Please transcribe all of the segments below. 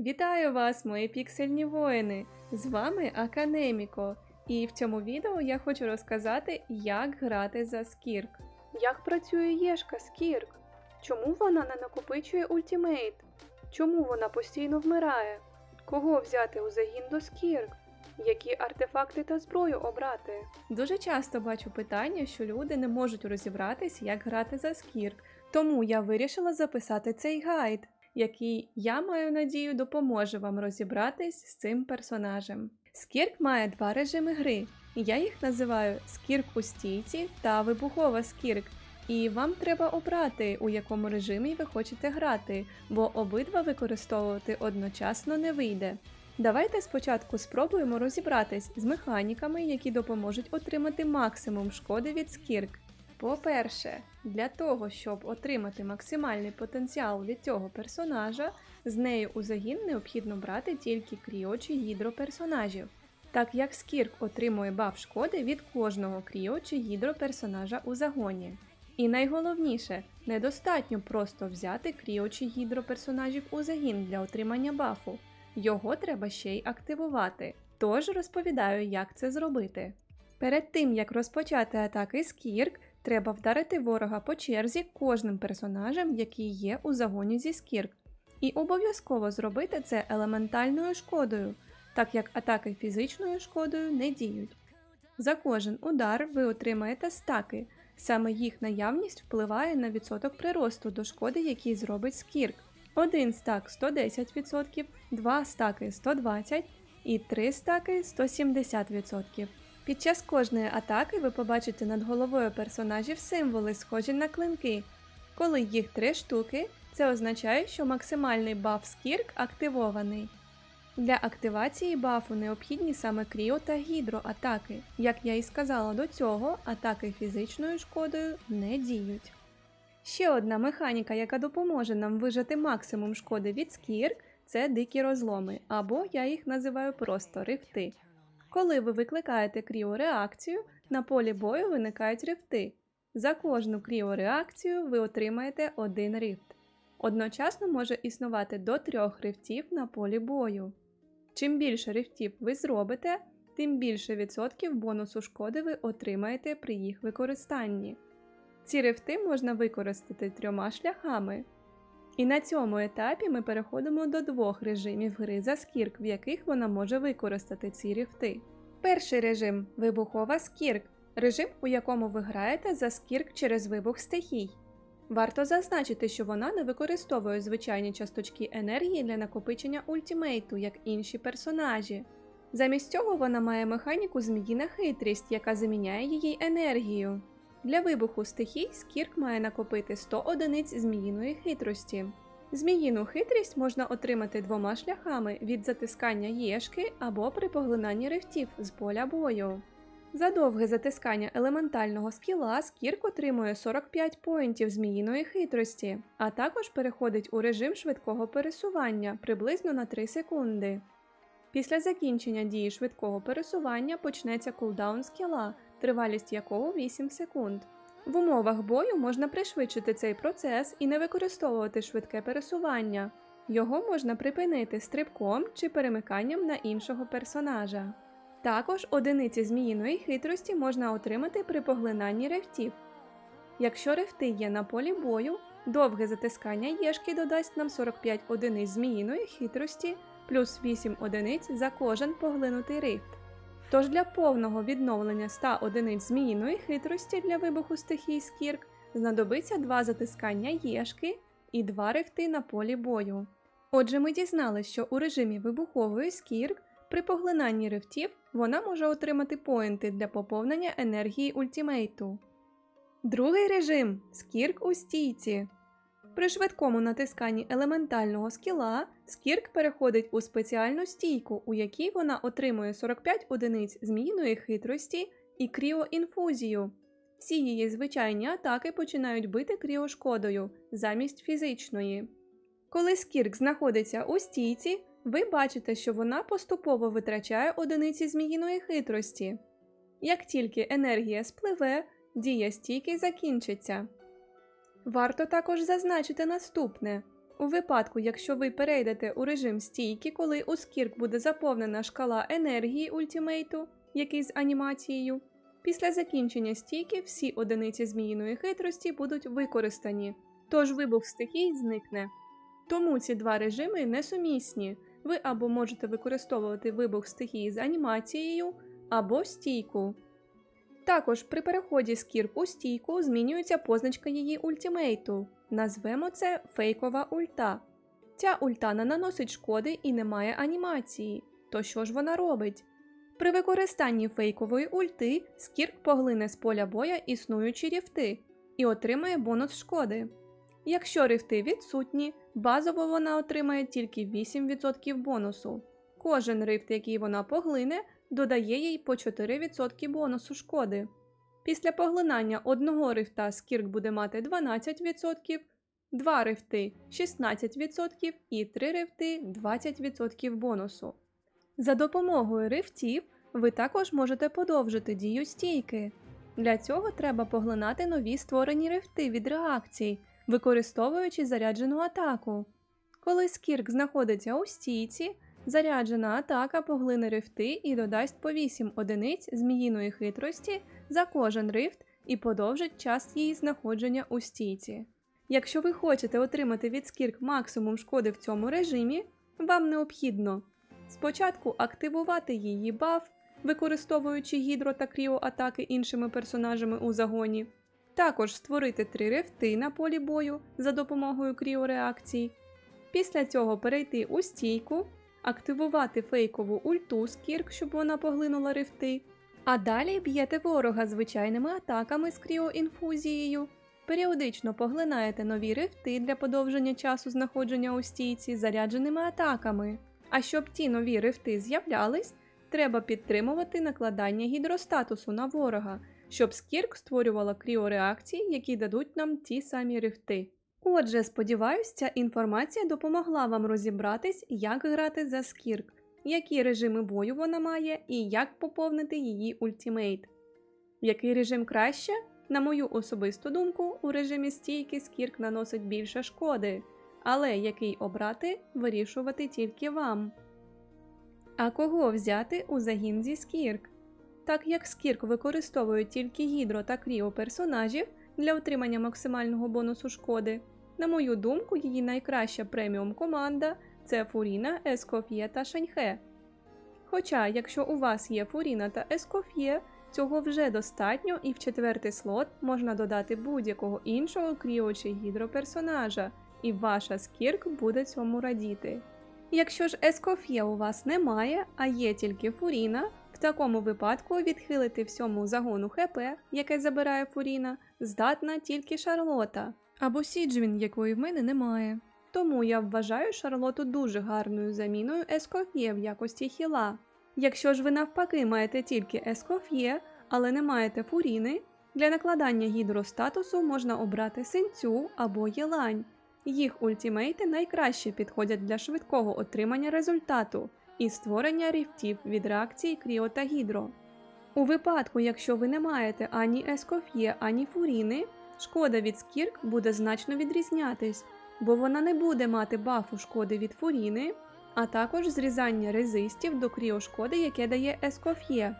Вітаю вас, мої піксельні воїни! З вами Аканеміко, і в цьому відео я хочу розказати, як грати за скірк. Як працює Єшка Скірк? Чому вона не накопичує ультімейт? Чому вона постійно вмирає? Кого взяти у загін до скірк? Які артефакти та зброю обрати? Дуже часто бачу питання, що люди не можуть розібратись, як грати за скірк, тому я вирішила записати цей гайд, який я маю надію допоможе вам розібратись з цим персонажем. Скірк має два режими гри, я їх називаю скірк у стійці та вибухова скірк. І вам треба обрати, у якому режимі ви хочете грати, бо обидва використовувати одночасно не вийде. Давайте спочатку спробуємо розібратись з механіками, які допоможуть отримати максимум шкоди від скірк. По-перше, для того, щоб отримати максимальний потенціал від цього персонажа, з нею у загін необхідно брати тільки кріо чи гідро так як скірк отримує баф шкоди від кожного кріо чи гідро персонажа у загоні. І найголовніше, недостатньо просто взяти кріо чи гідро у загін для отримання бафу. Його треба ще й активувати. Тож розповідаю, як це зробити. Перед тим як розпочати атаки з Кірк, треба вдарити ворога по черзі кожним персонажем, який є у загоні зі Скірк. І обов'язково зробити це елементальною шкодою, так як атаки фізичною шкодою не діють. За кожен удар ви отримаєте стаки. Саме їх наявність впливає на відсоток приросту до шкоди, який зробить Скірк. Один стак 110%, два стаки 120% і три стаки 170%. Під час кожної атаки ви побачите над головою персонажів символи, схожі на клинки. Коли їх три штуки, це означає, що максимальний баф Скірк активований. Для активації бафу необхідні саме кріо та гідро атаки. Як я і сказала до цього, атаки фізичною шкодою не діють. Ще одна механіка, яка допоможе нам вижати максимум шкоди від скірк, це дикі розломи, або я їх називаю просто рифти. Коли ви викликаєте кріореакцію, на полі бою виникають рифти. За кожну кріореакцію ви отримаєте один рифт. Одночасно може існувати до трьох рифтів на полі бою. Чим більше рифтів ви зробите, тим більше відсотків бонусу шкоди ви отримаєте при їх використанні. Ці рифти можна використати трьома шляхами. І на цьому етапі ми переходимо до двох режимів гри за скірк, в яких вона може використати ці рифти. Перший режим вибухова скірк режим, у якому ви граєте за скірк через вибух стихій. Варто зазначити, що вона не використовує звичайні часточки енергії для накопичення ультімейту, як інші персонажі. Замість цього вона має механіку зміїна хитрість, яка заміняє її енергію. Для вибуху стихій Скірк має накопити 100 одиниць зміїної хитрості. Зміїну хитрість можна отримати двома шляхами від затискання єшки або при поглинанні рифтів з поля бою. За довге затискання елементального скіла Скірк отримує 45 поінтів зміїної хитрості, а також переходить у режим швидкого пересування приблизно на 3 секунди. Після закінчення дії швидкого пересування почнеться кулдаун скіла, тривалість якого 8 секунд. В умовах бою можна пришвидшити цей процес і не використовувати швидке пересування. Його можна припинити стрибком чи перемиканням на іншого персонажа. Також одиниці зміїної хитрості можна отримати при поглинанні рефтів. Якщо рефти є на полі бою, довге затискання єшки додасть нам 45 одиниць зміїної хитрості плюс 8 одиниць за кожен поглинутий рифт. Тож для повного відновлення 100 одиниць зміїної хитрості для вибуху стихій скірк знадобиться два затискання єшки і два рифти на полі бою. Отже, ми дізналися, що у режимі вибухової скірк при поглинанні рифтів вона може отримати поінти для поповнення енергії ультімейту. Другий режим скірк у стійці. При швидкому натисканні елементального скіла скірк переходить у спеціальну стійку, у якій вона отримує 45 одиниць зміїної хитрості і кріоінфузію. Всі її звичайні атаки починають бити кріошкодою замість фізичної. Коли скірк знаходиться у стійці, ви бачите, що вона поступово витрачає одиниці зміїної хитрості. Як тільки енергія спливе, дія стійки закінчиться. Варто також зазначити наступне: У випадку, якщо ви перейдете у режим стійки, коли у скірк буде заповнена шкала енергії ультімейту, який з анімацією, після закінчення стійки всі одиниці зміїної хитрості будуть використані, тож вибух стихій зникне. Тому ці два режими несумісні. Ви або можете використовувати вибух стихії з анімацією, або стійку. Також при переході з у стійку змінюється позначка її ультімейту. Назвемо це фейкова ульта. Ця ульта не наносить шкоди і не має анімації. То що ж вона робить? При використанні фейкової ульти скірк поглине з поля боя існуючі ріфти і отримає бонус шкоди. Якщо рифти відсутні, базово вона отримає тільки 8% бонусу. Кожен рифт, який вона поглине, додає їй по 4% бонусу шкоди. Після поглинання одного рифта скірк буде мати 12%, 2 рифти 16% і 3 рифти 20% бонусу. За допомогою рифтів ви також можете подовжити дію стійки. Для цього треба поглинати нові створені рифти від реакцій, використовуючи заряджену атаку. Коли скірк знаходиться у стійці, заряджена атака поглине рифти і додасть по 8 одиниць зміїної хитрості за кожен рифт і подовжить час її знаходження у стійці. Якщо ви хочете отримати від скірк максимум шкоди в цьому режимі, вам необхідно спочатку активувати її баф, використовуючи гідро та кріо атаки іншими персонажами у загоні, також створити три рифти на полі бою за допомогою кріореакцій. Після цього перейти у стійку, активувати фейкову ульту з кірк, щоб вона поглинула рифти. А далі б'єте ворога звичайними атаками з кріоінфузією. Періодично поглинаєте нові рифти для подовження часу знаходження у стійці зарядженими атаками. А щоб ті нові рифти з'являлись, треба підтримувати накладання гідростатусу на ворога, щоб скірк створювала кріореакції, які дадуть нам ті самі рифти. Отже, сподіваюсь, ця інформація допомогла вам розібратись, як грати за скірк, які режими бою вона має і як поповнити її ультімейт. Який режим краще? На мою особисту думку, у режимі стійки скірк наносить більше шкоди, але який обрати, вирішувати тільки вам. А кого взяти у загін зі скірк? Так як скірк використовує тільки гідро та кріо персонажів для отримання максимального бонусу шкоди, на мою думку, її найкраща преміум команда це Фуріна, Ескоф'є та Шаньхе. Хоча, якщо у вас є Фуріна та Ескоф'є, цього вже достатньо, і в четвертий слот можна додати будь-якого іншого кріо чи гідроперсонажа, і ваша скірк буде цьому радіти. Якщо ж Ескоф'є у вас немає, а є тільки Фуріна, в такому випадку відхилити всьому загону ХП, яке забирає Фуріна, здатна тільки Шарлота або Сіджвін, якої в мене немає. Тому я вважаю Шарлоту дуже гарною заміною Ескоф'є в якості хіла. Якщо ж ви навпаки маєте тільки Ескоф'є, але не маєте фуріни, для накладання гідростатусу можна обрати синцю або єлань. Їх ультімейти найкраще підходять для швидкого отримання результату і створення ріфтів від реакції Кріо та Гідро. У випадку, якщо ви не маєте ані Ескоф'є, ані фуріни, шкода від скірк буде значно відрізнятись, бо вона не буде мати бафу шкоди від фуріни, а також зрізання резистів до кріошкоди, яке дає Ескоф'є.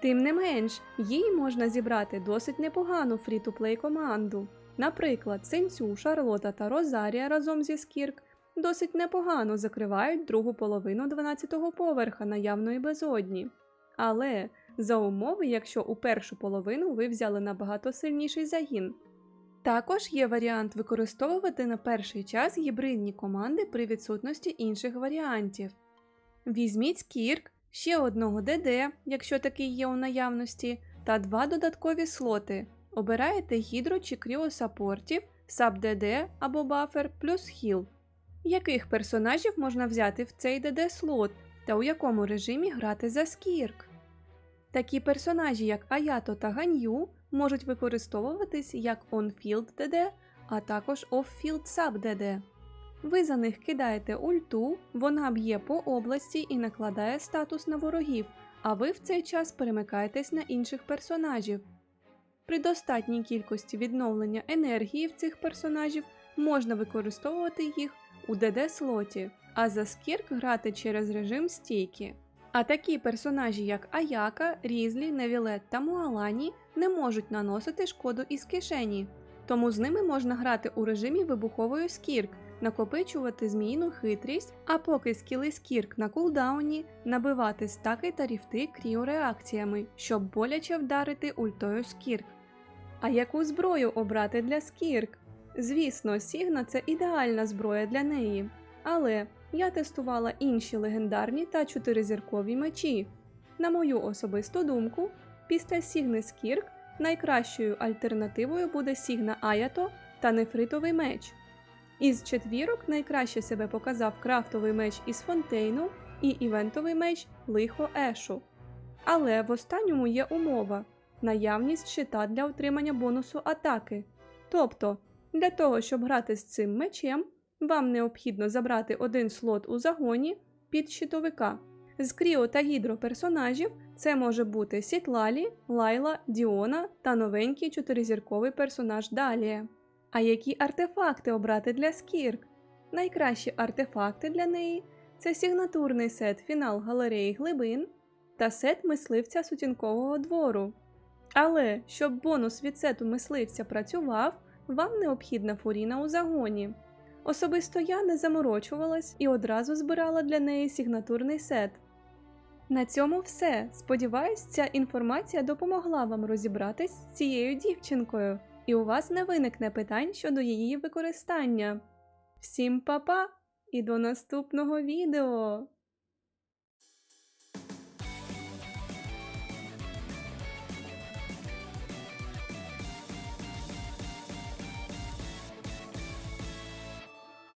Тим не менш, їй можна зібрати досить непогану фрі-ту-плей команду. Наприклад, Сенцю, Шарлота та Розарія разом зі Скірк досить непогано закривають другу половину 12-го поверха наявної безодні. Але за умови, якщо у першу половину ви взяли набагато сильніший загін. Також є варіант використовувати на перший час гібридні команди при відсутності інших варіантів. Візьміть Скірк, ще одного ДД, якщо такий є у наявності, та два додаткові слоти. Обираєте гідро чи кріосапортів, саб ДД або бафер плюс хіл. Яких персонажів можна взяти в цей ДД слот та у якому режимі грати за Скірк? Такі персонажі, як Аято та Ганью, можуть використовуватись як on-field DD, а також off-field sub DD. Ви за них кидаєте ульту, вона б'є по області і накладає статус на ворогів, а ви в цей час перемикаєтесь на інших персонажів. При достатній кількості відновлення енергії в цих персонажів можна використовувати їх у ДД слоті, а за скірк грати через режим стійки. А такі персонажі, як Аяка, Різлі, Невілет та Муалані, не можуть наносити шкоду із кишені, тому з ними можна грати у режимі вибухової скірк, накопичувати зміїну хитрість, а поки скіли скірк на кулдауні, набивати стаки та ріфти кріореакціями, щоб боляче вдарити ультою скірк. А яку зброю обрати для скірк? Звісно, Сігна це ідеальна зброя для неї. Але я тестувала інші легендарні та чотиризіркові мечі. На мою особисту думку, після Сігни Скірк найкращою альтернативою буде Сігна Аято та нефритовий меч. Із четвірок найкраще себе показав крафтовий меч із фонтейну і івентовий меч Лихо Ешу. Але в останньому є умова наявність щита для отримання бонусу атаки. Тобто, для того, щоб грати з цим мечем, вам необхідно забрати один слот у загоні під щитовика. З кріо та гідро персонажів це може бути Сітлалі, Лайла, Діона та новенький чотиризірковий персонаж Далія. А які артефакти обрати для Скірк? Найкращі артефакти для неї це сигнатурний сет фінал галереї глибин та сет мисливця сутінкового двору. Але щоб бонус від сету мисливця працював, вам необхідна фуріна у загоні. Особисто я не заморочувалась і одразу збирала для неї сигнатурний сет. На цьому все. Сподіваюсь, ця інформація допомогла вам розібратись з цією дівчинкою, і у вас не виникне питань щодо її використання. Всім па-па і до наступного відео!